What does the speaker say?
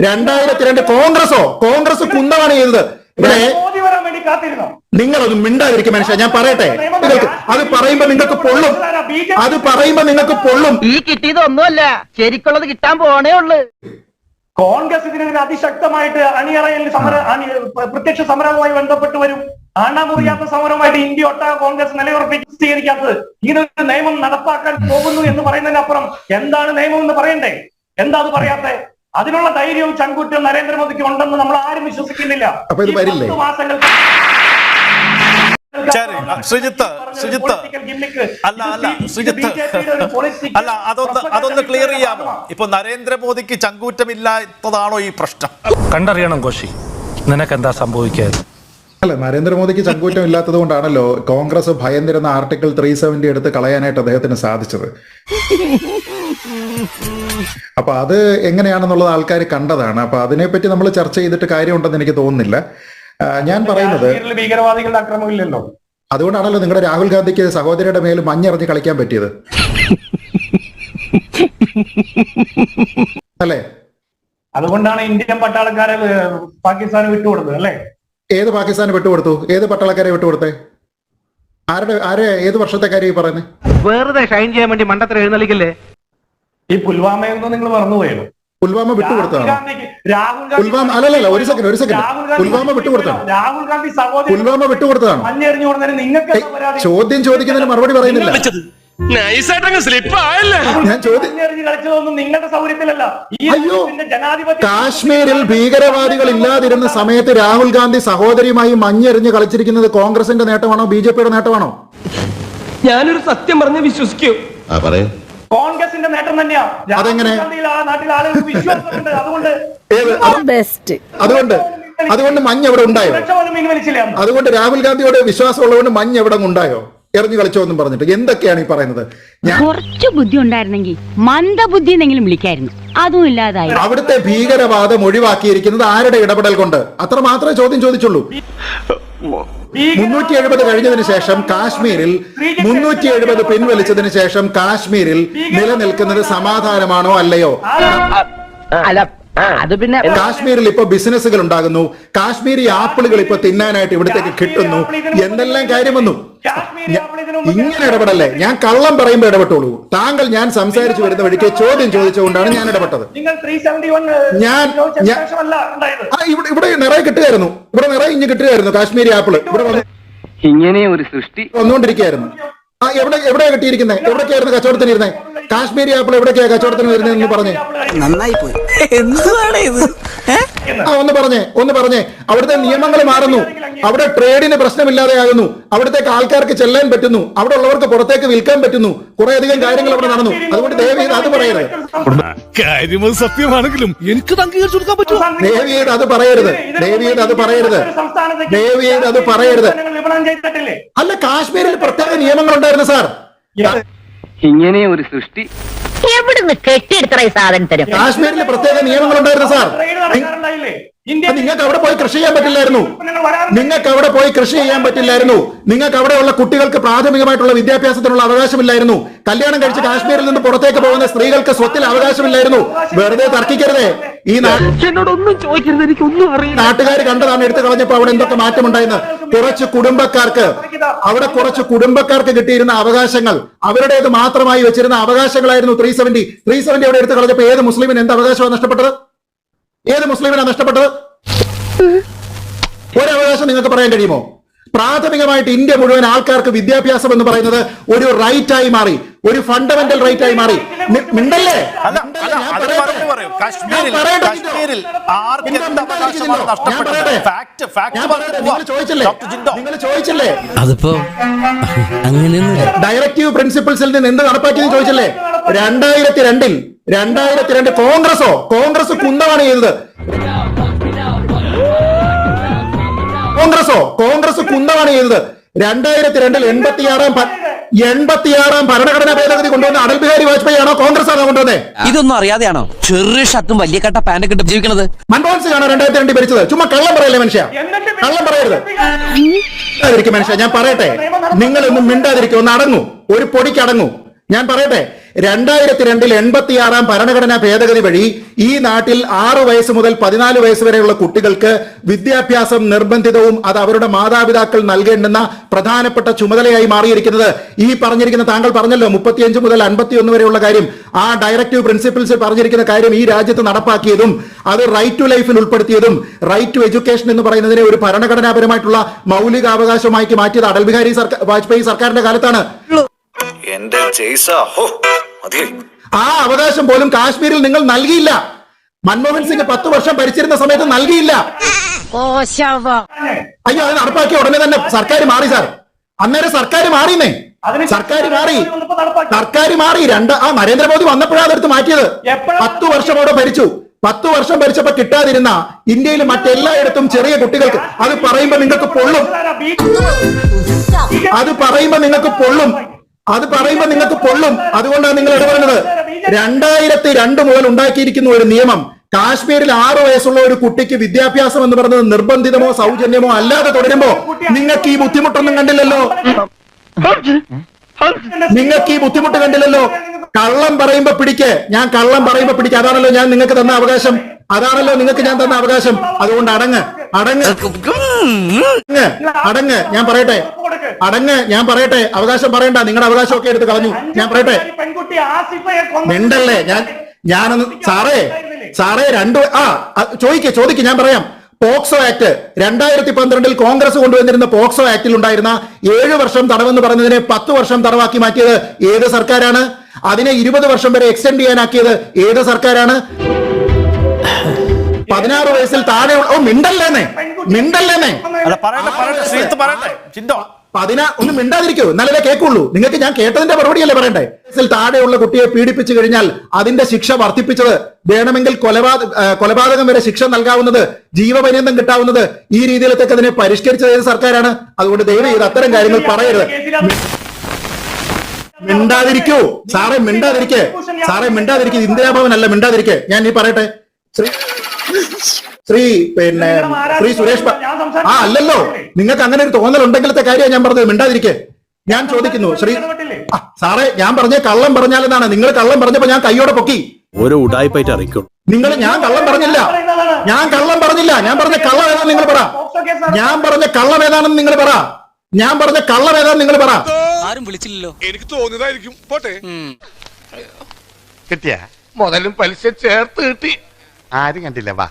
രണ്ടായിരത്തി രണ്ട് കോൺഗ്രസോ? കോൺഗ്രസ് കുന്തമാണ് ചെയ്തത്. ഇവിടെ മോദി വരാൻ വേണ്ടി കാത്തിരുന്നോ? നിങ്ങളത് മിണ്ടാതിരിക്കും മനുഷ്യ ഞാൻ പറയട്ടെ. നിങ്ങൾക്ക് അത് പറയുമ്പോ നിങ്ങൾക്ക് പൊള്ളും. അത് പറയുമ്പോ നിങ്ങൾക്ക് പൊള്ളും. ഈ കിട്ടിയതൊന്നുമല്ല. ശരിക്കുള്ളത് കിട്ടാൻ പോണേ ഉള്ളു. കോൺഗ്രസ് ഇതിനെതിരെ അതിശക്തമായിട്ട് അണിയറയിൽ സമര പ്രത്യക്ഷ സമരവുമായി ബന്ധപ്പെട്ട് വരും. ആണ്ടാമുറിയാത്ത സമരമായിട്ട് ഇന്ത്യ ഒട്ടാകെ കോൺഗ്രസ് നിലയുറപ്പിച്ച് സ്വീകരിക്കാത്തത്. ഇങ്ങനൊരു നിയമം നടപ്പാക്കാൻ പോകുന്നു എന്ന് പറയുന്നതിനപ്പുറം എന്താണ് നിയമം എന്ന് പറയണ്ടേ? എന്താ അത് പറയാത്തെ? അതിനുള്ള ധൈര്യവും ചങ്കൂറ്റും നരേന്ദ്രമോദിക്ക് ഉണ്ടെന്ന് നമ്മൾ ആരും വിശ്വസിക്കുന്നില്ല. മാസങ്ങൾക്ക് ശ്രീജിത്ത് ശ്രീജിത്ത്. അല്ല അല്ല ഇത് ശ്രീജിത്ത്. ഒരു political അല്ല അതൊന്ന് അതൊന്ന് ക്ലിയർ ചെയ്യാമോ? ഇപ്പൊ നരേന്ദ്രമോദിക്ക് ചങ്കൂറ്റമില്ലാത്തതാണോ ഈ പ്രശ്നം? കണ്ടറിയണം കോശി. നിനക്കെന്താ സംഭവിക്കാതെ അല്ല നരേന്ദ്രമോദിക്ക് ചങ്കൂറ്റം ഇല്ലാത്തത് കൊണ്ടാണല്ലോ കോൺഗ്രസ് ഭയന്നിരുന്ന ആർട്ടിക്കിൾ ത്രീ സെവന്റി എടുത്ത് കളയാനായിട്ട് അദ്ദേഹത്തിന് സാധിച്ചത്. അപ്പൊ അത് എങ്ങനെയാണെന്നുള്ളത് ആൾക്കാർ കണ്ടതാണ്. അപ്പൊ അതിനെപ്പറ്റി നമ്മൾ ചർച്ച ചെയ്തിട്ട് കാര്യമുണ്ടെന്ന് എനിക്ക് തോന്നുന്നില്ല. ഞാൻ പറയുന്നത് ഭീകരവാദികളുടെ അക്രമമില്ലല്ലോ അതുകൊണ്ടാണല്ലോ നിങ്ങളുടെ രാഹുൽ ഗാന്ധിക്ക് സഹോദരിയുടെ മേൽ മഞ്ഞറിഞ്ഞ് കളിക്കാൻ പറ്റിയത്. അല്ലേ? അതുകൊണ്ടാണ് ഇന്ത്യൻ പട്ടാളക്കാരെ പാകിസ്ഥാന് വിട്ടുകൊടുത്തത് അല്ലേ? ഏത് പാകിസ്ഥാന് വിട്ടുകൊടുത്തു? ഏത് പട്ടാളക്കാരെ വിട്ടുകൊടുത്തേ? ആരുടെ ആരെ ഏത് വർഷത്തെ കാര്യം ഈ പറയുന്നത് വെറുതെ ഷൈൻ ചെയ്യാൻ വേണ്ടി മണ്ടത്തിൽ എഴുന്നള്ളിക്കല്ലേ? ഈ പുൽവാമയൊന്നും നിങ്ങൾ മറന്നുപോയല്ലോ പുൽവാമ വിട്ടുകൊടുത്താണ് വിട്ടുകൊടുത്തതാണ്? രാഹുൽ ഗാന്ധി പുൽവാമ- അല്ലല്ല ഒരു സെക്കൻഡ് ഒരു സെക്കൻഡ് പുൽവാമ വിട്ടുകൊടുത്താണ് രാഹുൽ ഗാന്ധി സഹോദരി പുൽവാമ വിട്ടുകൊടുത്തതാണ്? ഏയ്, ചോദ്യം ചോദിക്കുന്നതിന് മറുപടി പറയുന്നില്ല. ഞാൻ ചോദ്യം മഞ്ഞെറിഞ്ഞ് കളിച്ചതൊന്നും നിങ്ങളുടെ സൗകര്യത്തിലല്ല. അയ്യോ, കാശ്മീരിൽ ഭീകരവാദികൾ ഇല്ലാതിരുന്ന സമയത്ത് രാഹുൽ ഗാന്ധി സഹോദരിയുമായി മഞ്ഞെറിഞ്ഞ് കളിച്ചിരിക്കുന്നത് കോൺഗ്രസിന്റെ നേട്ടമാണോ ബി ജെ പിയുടെ നേട്ടമാണോ? ഞാനൊരു സത്യം പറഞ്ഞ് വിശ്വസിക്കൂ. കോൺഗ്രസിന്റെ നേട്ടം തന്നെയാ. അതെങ്ങനെ? അതുകൊണ്ട് അതുകൊണ്ട് അതുകൊണ്ട് മഞ്ഞ് എവിടെ ഉണ്ടായോ. അതുകൊണ്ട് രാഹുൽ ഗാന്ധിയോട് വിശ്വാസമുള്ളതുകൊണ്ട് മഞ്ഞ് എവിടെ ഉണ്ടായോ? എറിഞ്ഞു കളിച്ചോ എന്നും പറഞ്ഞിട്ട് എന്തൊക്കെയാണ് ഈ പറയുന്നത്? കുറച്ച് ബുദ്ധി ഉണ്ടായിരുന്നെങ്കിൽ മന്ദബുദ്ധി എന്നെങ്കിലും വിളിക്കായിരുന്നു. അതും ഇല്ലാതായി. അവിടുത്തെ ഭീകരവാദം ഒഴിവാക്കിയിരിക്കുന്നത് ആരുടെ ഇടപെടൽ കൊണ്ട്? അത്ര മാത്രമേ ചോദ്യം ചോദിച്ചുള്ളൂ. മുന്നൂറ്റി എഴുപത് കഴിഞ്ഞതിന് ശേഷം കാശ്മീരിൽ മുന്നൂറ്റി എഴുപത് പിൻവലിച്ചതിന് ശേഷം കാശ്മീരിൽ നിലനിൽക്കുന്നത് സമാധാനമാണോ അല്ലയോ? അല്ല അത് പിന്നെ കാശ്മീരിൽ ഇപ്പൊ ബിസിനസ്സുകൾ ഉണ്ടാകുന്നു. കാശ്മീരി ആപ്പിളുകൾ ഇപ്പൊ തിന്നാനായിട്ട് ഇവിടത്തേക്ക് കിട്ടുന്നു. എന്തെല്ലാം കാര്യം വന്നു? ഇങ്ങനെ ഇടപെടല്ലേ? ഞാൻ കള്ളം പറയുമ്പോ ഇടപെട്ടോളൂ താങ്കൾ ഞാൻ സംസാരിച്ചു വരുന്ന വഴിക്ക് ചോദ്യം ചോദിച്ചുകൊണ്ടാണ് ഞാൻ ഇടപെട്ടത്. ഞാൻ- ഞാൻ- ഉണ്ടായത്. ആ ഇവിടെ ഇവിടെ നിറയെ കിട്ടുകയായിരുന്നു. ഇവിടെ നിറയെ ഇഞ്ഞ് കിട്ടുകയായിരുന്നു. കാശ്മീരി ആപ്പിൾ. ഇവിടെ ഇങ്ങനെ ഒരു സൃഷ്ടി വന്നുകൊണ്ടിരിക്കുകയായിരുന്നു. ആ എവിടെ എവിടെയാ കിട്ടിയിരിക്കുന്നത് എവിടെയൊക്കെയായിരുന്നു കച്ചവടത്തിന് ഇരുന്നത് കാശ്മീരി ആപ്പിൾ എവിടേക്കാ കച്ചവടത്തിന് വരുന്നതെന്ന് പറഞ്ഞു. നന്നായി പോയി എന്തുവാണ് ഇത് ആ ഒന്ന് പറഞ്ഞേ ഒന്ന് പറഞ്ഞേ. അവിടുത്തെ നിയമങ്ങൾ മാറുന്നു. അവിടെ ട്രേഡിന് പ്രശ്നമില്ലാതെ ആകുന്നു അവിടത്തേക്ക് ആൾക്കാർക്ക് ചെല്ലാൻ പറ്റുന്നു. അവിടെ ഉള്ളവർക്ക് പുറത്തേക്ക് വിൽക്കാൻ പറ്റുന്നു. കുറെ അധികം കാര്യങ്ങൾ അവിടെ നടന്നു. അതുകൊണ്ട് ദേവി ചെയ്ത് അത് പറയരുത്. കാര്യം സത്യമാണെങ്കിലും എനിക്ക് ദയവ് ചെയ്ത് അത് പറയരുത്. ദയവ് ചെയ്ത് അത് പറയരുത്. ദയവ് ചെയ്ത് അത് പറയരുത്. അല്ല കാശ്മീരിൽ പ്രത്യേക നിയമങ്ങൾ ഉണ്ടായിരുന്നു സാർ ഇങ്ങനെ ഒരു സൃഷ്ടി. എവിടുന്ന് കെട്ടിയെടുത്ത ഈ തരും? കാശ്മീരിലെ പ്രത്യേക നിയമങ്ങൾ ഉണ്ടായിരുന്നു സാർ നിങ്ങൾക്ക് അവിടെ പോയി കൃഷി ചെയ്യാൻ പറ്റില്ലായിരുന്നു. നിങ്ങൾക്ക് അവിടെ പോയി കൃഷി ചെയ്യാൻ പറ്റില്ലായിരുന്നു. നിങ്ങൾക്ക് അവിടെയുള്ള കുട്ടികൾക്ക് പ്രാഥമികമായിട്ടുള്ള വിദ്യാഭ്യാസത്തിനുള്ള അവകാശമില്ലായിരുന്നു. കല്യാണം കഴിച്ച് കാശ്മീരിൽ നിന്ന് പുറത്തേക്ക് പോകുന്ന സ്ത്രീകൾക്ക് സ്വത്തിൽ അവകാശമില്ലായിരുന്നു. വെറുതെ തർക്കിക്കരുതേ. ഈ എന്നോടൊന്നും ചോദിക്കരുത് എനിക്കൊന്നും അറിയില്ല. നാട്ടുകാർ കണ്ടതാണ് എടുത്തു കളഞ്ഞപ്പോ അവിടെ എന്തൊക്കെ മാറ്റമുണ്ടായെന്ന്? കുറച്ച് കുടുംബക്കാർക്ക് അവിടെ കുറച്ച് കുടുംബക്കാർക്ക് കിട്ടിയിരുന്ന അവകാശങ്ങൾ അവരുടേത് മാത്രമായി വെച്ചിരുന്ന അവകാശങ്ങളായിരുന്നു ത്രീ സെവന്റി ത്രീ സെവന്റി അവിടെ എടുത്തു കളഞ്ഞപ്പോ ഏത് മുസ്ലിമിന് എന്ത് അവകാശമാണ് നഷ്ടപ്പെട്ടത്? ഏത് മുസ്ലിമിനാണ് നഷ്ടപ്പെട്ടത്? ഒരവകാശം നിങ്ങൾക്ക് പറയാൻ കഴിയുമോ? പ്രാഥമികമായിട്ട് ഇന്ത്യ മുഴുവൻ ആൾക്കാർക്ക് വിദ്യാഭ്യാസം എന്ന് പറയുന്നത് ഒരു റൈറ്റായി ആയി മാറി. ഒരു ഫണ്ടമെന്റൽ റൈറ്റ് ആയി മാറി. മിണ്ടല്ലേ? അല്ല മിണ്ടല്ലേ? അല്ല ഞാൻ അത് പറയൂ. കാശ്മീരിൽ കാശ്മീരിൽ ആർക്ക് നിങ്ങൾ ഞാൻ പറയട്ടെ. ഫാക്ട് ഫാക്ട് ഞാൻ പറയട്ടെ. നിങ്ങൾ ചോദിച്ചില്ലേ? ഡോക്ടർ നിങ്ങൾ ചോദിച്ചില്ലേ? അതിപ്പോ ഡയറക്റ്റീവ് പ്രിൻസിപ്പിൾസിൽ നിന്ന് എന്ത് നടപ്പാക്കിയെന്ന് ചോദിച്ചില്ലേ? രണ്ടായിരത്തി രണ്ടിൽ രണ്ടായിരത്തി രണ്ട് കോൺഗ്രസോ? കോൺഗ്രസ് കുന്തമാണ് ചെയ്തത്. കോൺഗ്രസോ? കോൺഗ്രസ് കുന്തമാണ് ചെയ്തത്. രണ്ടായിരത്തി രണ്ടിൽ എൺപത്തിയാറാം ഭ- എൺപത്തിയാറാം ഭരണഘടനാ ഭേദഗതി കൊണ്ടുവന്ന അടൽ ബിഹാരി വാജ്പേയി ആണോ കോൺഗ്രസ് ആണോ കൊണ്ടുവന്നേ? ഇതൊന്നും അറിയാതെയാണോ? ചെറിയ ഷർട്ടും വലിയ കട്ട പാന്റൊക്കെ കിട്ടും ജീവിക്കുന്നത് മൻമോഹൻ സിംഗ് ആണോ രണ്ടായിരത്തി രണ്ടിൽ ഭരിച്ചത്? ചുമ്മാ കള്ളം പറയല്ലേ മനുഷ്യ? കള്ളം പറയരുത്. മിണ്ടാതിരിക്കും മനുഷ്യ ഞാൻ പറയട്ടെ. നിങ്ങൾ ഒന്നും മിണ്ടാതിരിക്കും. ഒന്ന് അടങ്ങൂ. ഒരു പൊടിക്ക് അടങ്ങൂ. ഞാൻ പറയട്ടെ. രണ്ടായിരത്തി രണ്ടിൽ എൺപത്തിയാറാം ഭരണഘടനാ ഭേദഗതി വഴി ഈ നാട്ടിൽ ആറു വയസ്സ് മുതൽ പതിനാല് വയസ്സ് വരെയുള്ള കുട്ടികൾക്ക് വിദ്യാഭ്യാസം നിർബന്ധിതവും അത് അവരുടെ മാതാപിതാക്കൾ നൽകേണ്ടുന്ന പ്രധാനപ്പെട്ട ചുമതലയായി മാറിയിരിക്കുന്നത്. ഈ പറഞ്ഞിരിക്കുന്ന താങ്കൾ പറഞ്ഞല്ലോ മുപ്പത്തിയഞ്ച് മുതൽ അൻപത്തിയൊന്ന് വരെയുള്ള കാര്യം. ആ ഡയറക്റ്റീവ് പ്രിൻസിപ്പിൾസ് പറഞ്ഞിരിക്കുന്ന കാര്യം ഈ രാജ്യത്ത് നടപ്പാക്കിയതും അത് റൈറ്റ് ടു ലൈഫിൽ ഉൾപ്പെടുത്തിയതും റൈറ്റ് ടു എഡ്യൂക്കേഷൻ എന്ന് പറയുന്നതിനെ ഒരു ഭരണഘടനാപരമായിട്ടുള്ള മൗലികാവകാശമാക്കി മാറ്റിയത് അടൽ ബിഹാരി സർക്കാർ വാജ്പേയി സർക്കാരിന്റെ കാലത്താണ്. എന്റെ ജയ്സ ആ അവകാശം പോലും കാശ്മീരിൽ നിങ്ങൾ നൽകിയില്ല. മൻമോഹൻ സിംഗ് പത്ത് വർഷം ഭരിച്ചിരുന്ന സമയത്ത് നൽകിയില്ല. അയ്യോ അത് നടപ്പാക്കിയ ഉടനെ തന്നെ സർക്കാർ മാറി സാർ. അന്നേരം സർക്കാർ മാറിയെന്നേ സർക്കാർ മാറി. സർക്കാർ മാറി. രണ്ട് ആ നരേന്ദ്രമോദി വന്നപ്പോഴാണ് അതെടുത്ത് മാറ്റിയത്. പത്ത് വർഷം അവിടെ ഭരിച്ചു. പത്ത് വർഷം ഭരിച്ചപ്പോ കിട്ടാതിരുന്ന ഇന്ത്യയിൽ മറ്റെല്ലായിടത്തും ചെറിയ കുട്ടികൾക്ക് അത് പറയുമ്പോ നിങ്ങൾക്ക് പൊള്ളും. അത് പറയുമ്പോ നിങ്ങൾക്ക് പൊള്ളും. അത് പറയുമ്പോ നിങ്ങൾക്ക് പൊള്ളും അതുകൊണ്ടാണ് നിങ്ങൾ ഇടപെടുന്നത്. രണ്ടായിരത്തി രണ്ട് മുതൽ ഉണ്ടാക്കിയിരിക്കുന്ന ഒരു നിയമം കാശ്മീരിൽ ആറു വയസ്സുള്ള ഒരു കുട്ടിക്ക് വിദ്യാഭ്യാസം എന്ന് പറയുന്നത് നിർബന്ധിതമോ സൗജന്യമോ അല്ലാതെ തുടരുമ്പോ നിങ്ങൾക്ക് ഈ ബുദ്ധിമുട്ടൊന്നും കണ്ടില്ലല്ലോ. നിങ്ങൾക്ക് ഈ ബുദ്ധിമുട്ട് കണ്ടില്ലല്ലോ. കള്ളം പറയുമ്പോ പിടിക്കേ. ഞാൻ കള്ളം പറയുമ്പോ പിടിക്കേ. അതാണല്ലോ ഞാൻ നിങ്ങൾക്ക് തന്ന അവകാശം. അതാണല്ലോ നിങ്ങൾക്ക് ഞാൻ തന്ന അവകാശം. അതുകൊണ്ട് അടങ്ങ് അടങ്ങ്. അടങ്ങ് അടങ്ങ്. ഞാൻ പറയട്ടെ. അടങ്ങ് ഞാൻ പറയട്ടെ. അവകാശം പറയണ്ട. നിങ്ങളുടെ അവകാശമൊക്കെ എടുത്ത് കളഞ്ഞു. ഞാൻ പറയട്ടെ. മിണ്ടല്ലേ? ഞാൻ ഞാനൊന്ന് സാറേ സാറേ രണ്ടു ആ ചോദിക്കേ ചോദിക്കേ ഞാൻ പറയാം. പോക്സോ ആക്ട് രണ്ടായിരത്തി പന്ത്രണ്ടിൽ കോൺഗ്രസ് കൊണ്ടുവന്നിരുന്ന പോക്സോ ആക്ടിൽ ഉണ്ടായിരുന്ന ഏഴ് വർഷം തടവെന്ന് പറഞ്ഞതിനെ പത്ത് വർഷം തടവാക്കി മാറ്റിയത് ഏത് സർക്കാരാണ്? അതിനെ ഇരുപത് വർഷം വരെ എക്സ്റ്റെൻഡ് ചെയ്യാനാക്കിയത് ഏത് സർക്കാരാണ്? പതിനാറ് വയസ്സിൽ താഴെ ഓ മിണ്ടല്ലേന്നേ. മിണ്ടല്ലേന്നേ. പതിനാ ഒന്ന് മിണ്ടാതിരിക്കൂ. എന്നാലേ കേൾക്കുള്ളൂ. നിങ്ങൾക്ക് ഞാൻ കേട്ടതിന്റെ മറുപടിയല്ലേ പറയണ്ടേ? വയസ്സിൽ താഴെയുള്ള കുട്ടിയെ പീഡിപ്പിച്ചു കഴിഞ്ഞാൽ അതിന്റെ ശിക്ഷ വർദ്ധിപ്പിച്ചത് വേണമെങ്കിൽ കൊലപാതക കൊലപാതകം വരെ ശിക്ഷ നൽകാവുന്നത് ജീവപര്യന്തം കിട്ടാവുന്നത് ഈ രീതിയിലത്തേക്ക് അതിനെ പരിഷ്കരിച്ചത് ഏത് സർക്കാരാണ്? അതുകൊണ്ട് ദയവ് ചെയ്ത് അത്തരം കാര്യങ്ങൾ പറയരുത്. മിണ്ടാതിരിക്കൂ. സാറേ മിണ്ടാതിരിക്കേ. സാറേ മിണ്ടാതിരിക്കേ. ഇന്ദിരാഭവൻ അല്ല മിണ്ടാതിരിക്കേ. ഞാൻ ഈ പറയട്ടെ? ശ്രീ ശ്രീ പിന്നെ ശ്രീ സുരേഷ് ആ അല്ലല്ലോ. നിങ്ങൾക്ക് അങ്ങനെ ഒരു തോന്നൽ ഉണ്ടെങ്കിലത്തെ കാര്യമാണ് ഞാൻ പറഞ്ഞത്. മിണ്ടാതിരിക്കേ. ഞാൻ ചോദിക്കുന്നു ശ്രീ സാറേ ഞാൻ പറഞ്ഞ കള്ളം പറഞ്ഞാലെന്നാണ്. നിങ്ങൾ കള്ളം പറഞ്ഞപ്പോ ഞാൻ കൈയോടെ പൊക്കി. ഒരു ഉടായ്പായിട്ട് അറിയിക്കും. നിങ്ങൾ ഞാൻ കള്ളം പറഞ്ഞില്ല. ഞാൻ കള്ളം പറഞ്ഞില്ല. ഞാൻ പറഞ്ഞ കള്ളം ഏതാണെന്ന് നിങ്ങൾ പറ. ഞാൻ പറഞ്ഞ കള്ളം ഏതാണെന്ന് നിങ്ങൾ പറ. ഞാൻ പറഞ്ഞ കള്ളം ഏതാണെന്ന് നിങ്ങൾ പറ. ആരും വിളിച്ചില്ലല്ലോ. എനിക്ക് തോന്നിയതായിരിക്കും. പോട്ടെ. കിട്ടിയ? മുതലും പലിശ ചേർത്ത് കിട്ടി. ആരും കണ്ടില്ല വാ.